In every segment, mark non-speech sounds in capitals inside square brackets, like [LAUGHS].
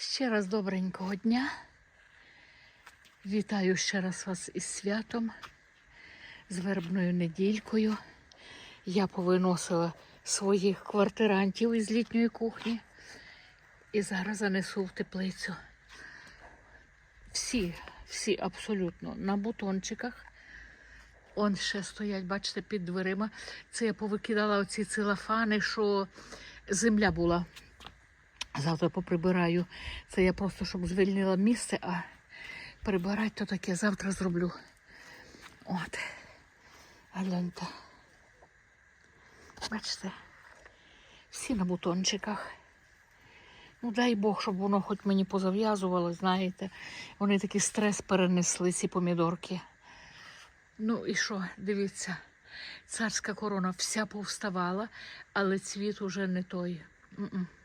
Ще раз добренького дня. Вітаю ще раз вас із святом, з вербною недількою. Я повиносила своїх квартирантів із літньої кухні і зараз занесу в теплицю. Всі, всі абсолютно на бутончиках. Он ще стоять, бачите, під дверима. Це я повикидала оці целофани, що земля була. Завтра поприбираю. Це я просто щоб звільнила місце, а прибирати то таке завтра зроблю. От. Гляньте. Бачите, всі на бутончиках. Ну, дай Бог, щоб воно хоч мені позав'язувало, знаєте. Вони такий стрес перенесли, ці помідорки. Ну і що, дивіться, царська корона вся повставала, але цвіт уже не той. М-м. Е,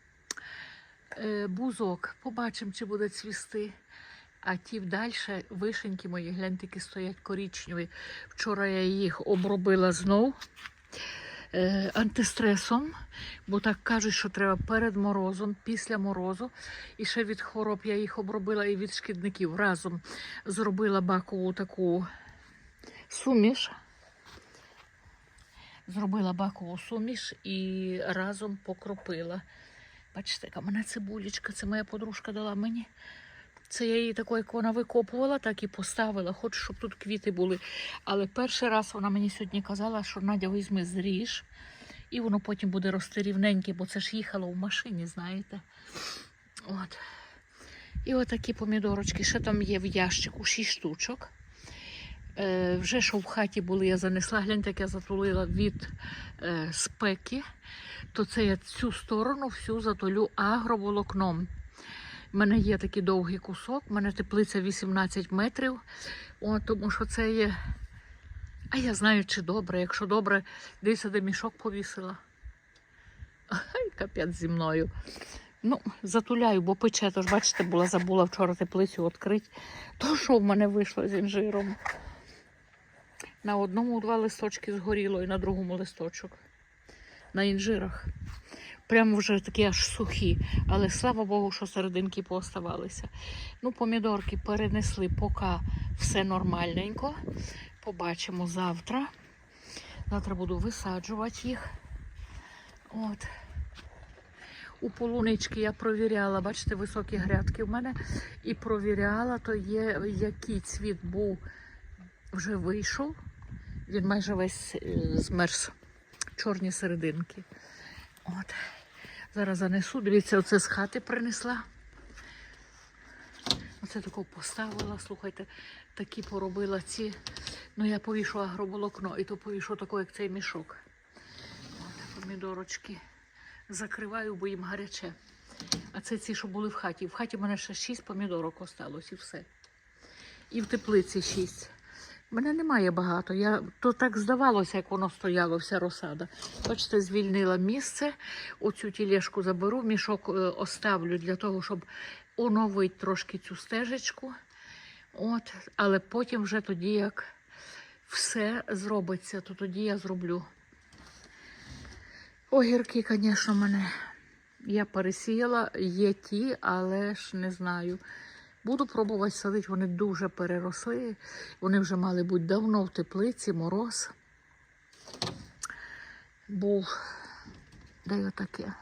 бузок, побачимо, чи буде цвісти. А ті далі вишеньки мої, гляньте, стоять корічневі. Вчора я їх обробила знов е, антистресом, бо так кажуть, що треба перед морозом, після морозу. І ще від хвороб я їх обробила і від шкідників. Разом зробила бакову таку суміш. Зробила бакову суміш і разом покропила. Бачите, яка мене цибулечка, це моя подружка дала мені. Це я її такою, як вона викопувала, так і поставила. Хочу, щоб тут квіти були. Але перший раз вона мені сьогодні казала, що Надя візьми зріж, і воно потім буде рости рівненьке, бо це ж їхало в машині, знаєте. От. І отакі помідорочки. Ще там є в ящику 6 штучок. Е, вже що в хаті були, я занесла, гляньте, як я затулила від е, спеки, то це я цю сторону всю затулю агроволокном. У мене є такий довгий кусок, у мене теплиця 18 метрів, О, тому що це є. А я знаю, чи добре. Якщо добре, дивіться, де мішок повісила. Ай, капець зі мною. Ну, затуляю, бо пече, тож бачите, була забула вчора теплицю відкрити. То що в мене вийшло з інжиром? На одному два листочки згоріло і на другому листочок. На інжирах. Прямо вже такі аж сухі. Але слава Богу, що серединки пооставалися. Ну, помідорки перенесли, поки все нормальненько. Побачимо завтра. Завтра буду висаджувати їх. От. У полунички я провіряла, бачите, високі грядки в мене. І провіряла, то є, який цвіт був вже вийшов. Він майже весь е, змерз. Чорні серединки. От. Зараз занесу. Дивіться, оце з хати принесла. Оце таку поставила, слухайте, такі поробила ці. Ну, я повішу агроволокно і то повішу тако, як цей мішок. От, помідорочки. Закриваю, бо їм гаряче. А це ці, що були в хаті. В хаті в мене ще 6 помідорок осталось і все. І в теплиці 6. Мене немає багато. Я, то так здавалося, як воно стояло, вся розсада. Бачите, звільнила місце. Оцю тілешку заберу, мішок е, оставлю для того, щоб оновити трошки цю стежечку. От, але потім вже тоді, як все зробиться, то тоді я зроблю. Огірки, звісно, мене. Я пересіяла, є ті, але ж не знаю. Буду пробувати садити, вони дуже переросли. Вони вже мали бути давно в теплиці, мороз. Був, де таке.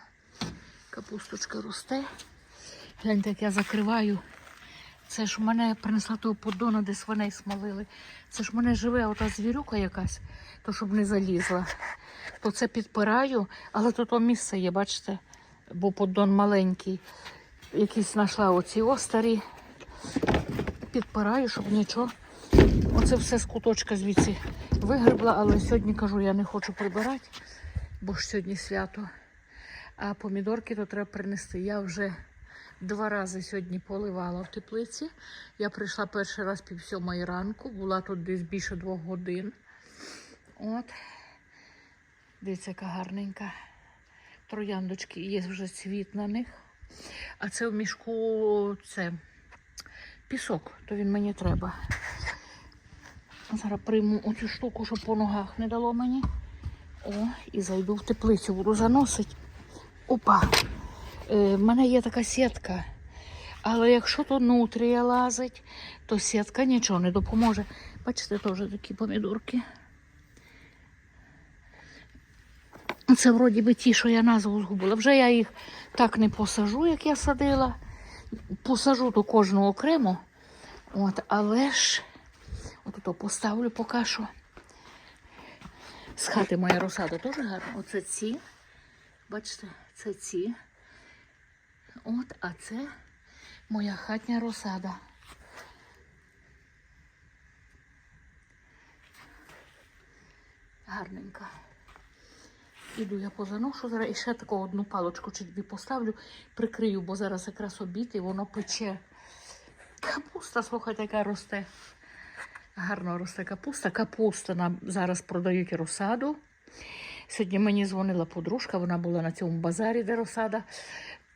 Капусточка росте. Гляньте, як я закриваю. Це ж мене принесла того поддона, де свиней смолили. Це ж мене живе ота звірюка якась, то щоб не залізла. То це підпираю, але тут місце є, бачите, бо поддон маленький. Якісь знайшла оці остарі. Підпираю, щоб нічого. Оце все з куточка звідси вигребла, але сьогодні кажу, я не хочу прибирати, бо ж сьогодні свято. А помідорки то треба принести. Я вже два рази сьогодні поливала в теплиці. Я прийшла перший раз пів сьомої ранку, була тут десь більше двох годин. От. Дивіться, яка гарненька. Трояндочки, є вже цвіт на них. А це в мішку це пісок, то він мені треба. Зараз прийму оцю штуку, щоб по ногах не дало мені. О, і зайду в теплицю, буду заносити. Опа! Е, в мене є така сітка. Але якщо то нутрія лазить, то сітка нічого не допоможе. Бачите, теж такі помідорки. Це вроді би ті, що я назву згубила. Вже я їх так не посажу, як я садила. Посажу то кожну окремо. От, але ж то поставлю поки що. З хати моя розсада теж гарна. Оце ці. Бачите, це ці. От, а це моя хатня розсада. Гарненька. Іду я позаношу зараз і ще таку одну палочку чи дві поставлю, прикрию, бо зараз якраз обід і воно пече. Капуста, слухайте, яка росте. Гарно росте капуста. Капуста нам зараз продають розсаду. Сьогодні мені дзвонила подружка, вона була на цьому базарі, де розсада,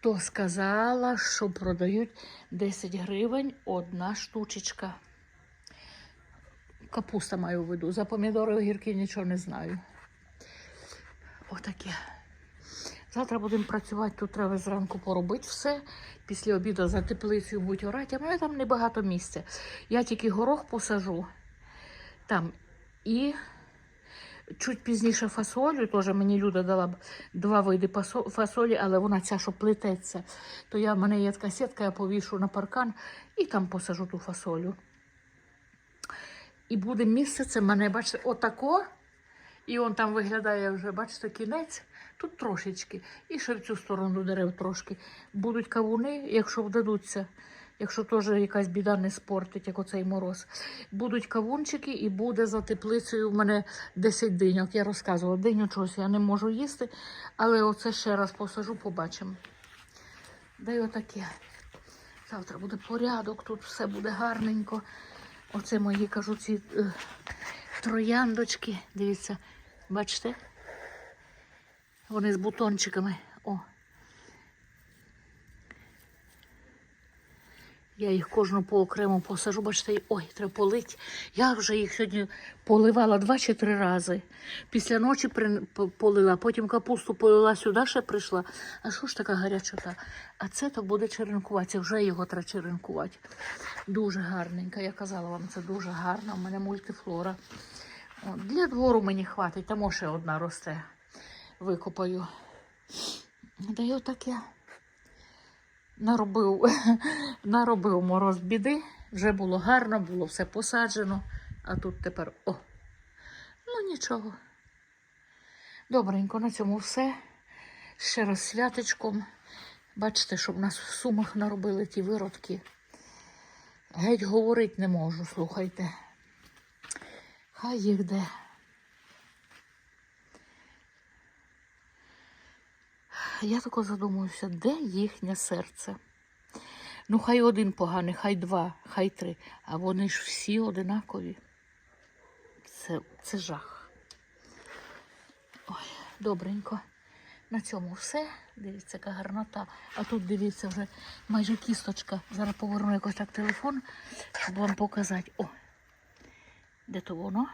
то сказала, що продають 10 гривень одна штучечка. Капуста маю в виду. За помідори огірки нічого не знаю. Отаке. Завтра будемо працювати, тут треба зранку поробити все. Після обіду за теплицею будуть орати, а мене там небагато місця. Я тільки горох посажу там. І чуть пізніше фасолю, теж мені Люда дала два види фасолі, але вона ця, що плететься. То я, в мене є така сітка, я повішу на паркан і там посажу ту фасолю. І буде місце, це мене, бачите, отако. І он там виглядає вже, бачите, кінець. Тут трошечки. І ще в цю сторону дерев трошки. Будуть кавуни, якщо вдадуться, якщо теж якась біда не спортить, як оцей мороз. Будуть кавунчики і буде за теплицею в мене 10 диньок. Я розказувала, диню чогось я не можу їсти, але оце ще раз посажу, побачимо. Да отаке. Завтра буде порядок, тут все буде гарненько. Оце мої, кажу, ці е, трояндочки. Дивіться, бачите? Вони з бутончиками. О. Я їх кожну по окремо посажу, бачите, ой, треба полить. Я вже їх сьогодні поливала два чи три рази. Після ночі при... полила, потім капусту полила сюди, ще прийшла. А що ж така гарячота? А це то буде черенкуватися, вже його треба черенкувати. Дуже гарненька. Я казала вам, це дуже гарна. У мене мультифлора. О, для двору мені хватить, там ще одна росте. Викопаю. Да й отаке. Наробив, [LAUGHS] наробив мороз біди. Вже було гарно, було все посаджено. А тут тепер о. Ну нічого. Добренько, на цьому все. Ще раз святочком. Бачите, щоб нас в сумах наробили ті виродки. Геть говорить не можу, слухайте. Хай їх де. Я тако задумуюся, де їхнє серце? Ну, хай один поганий, хай два, хай три, а вони ж всі одинакові. Це, це жах. Ой, добренько. На цьому все. Дивіться, яка гарнота. А тут дивіться вже майже кісточка. Зараз поверну якось так телефон, щоб вам показати. О, де то воно?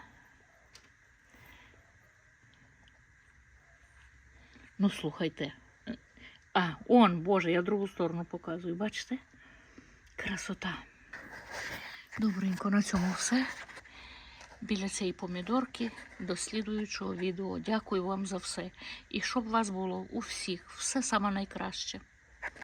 Ну, слухайте. А, он, Боже, я другу сторону показую, бачите? Красота. Добренько, на цьому все. Біля цієї помідорки до слідуючого відео. Дякую вам за все. І щоб у вас було у всіх все саме найкраще.